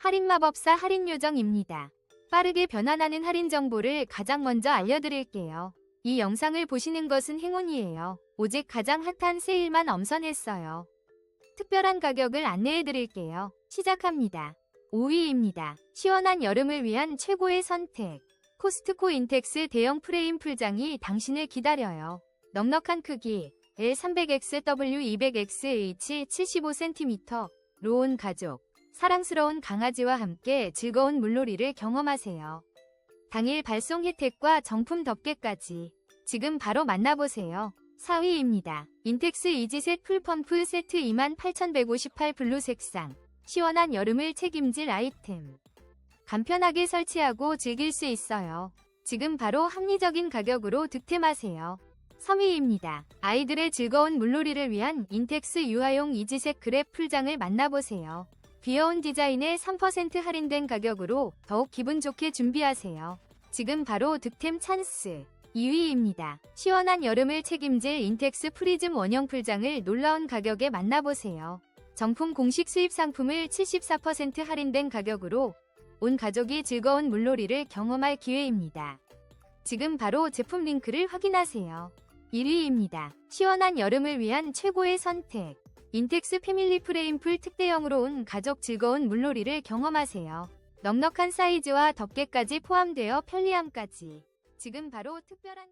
할인 마법사 할인 요정입니다. 빠르게 변환하는 할인 정보를 가장 먼저 알려드릴게요. 이 영상을 보시는 것은 행운이에요. 오직 가장 핫한 세일만 엄선했어요. 특별한 가격을 안내해드릴게요. 시작합니다. 5위입니다. 시원한 여름을 위한 최고의 선택. 코스트코 인텍스 대형 프레임 풀장이 당신을 기다려요. 넉넉한 크기 L300XW200XH 75cm 로온 가족 사랑스러운 강아지와 함께 즐거운 물놀이를 경험하세요. 당일 발송 혜택과 정품 덮개까지 지금 바로 만나보세요. 4위입니다. 인텍스 이지셋 풀펌프 세트 28,158 블루 색상 시원한 여름을 책임질 아이템 간편하게 설치하고 즐길 수 있어요. 지금 바로 합리적인 가격으로 득템하세요. 3위입니다. 아이들의 즐거운 물놀이를 위한 인텍스 유아용 이지색 그랩 풀장을 만나보세요. 귀여운 디자인에 3% 할인된 가격으로 더욱 기분 좋게 준비하세요. 지금 바로 득템 찬스. 2위입니다. 시원한 여름을 책임질 인텍스 프리즘 원형 풀장을 놀라운 가격에 만나보세요. 정품 공식 수입 상품을 74% 할인된 가격으로 온 가족이 즐거운 물놀이를 경험할 기회입니다. 지금 바로 제품 링크를 확인하세요. 1위입니다. 시원한 여름을 위한 최고의 선택. 인텍스 패밀리 프레임 풀 특대형으로 온 가족 즐거운 물놀이를 경험하세요. 넉넉한 사이즈와 덮개까지 포함되어 편리함까지. 지금 바로 특별한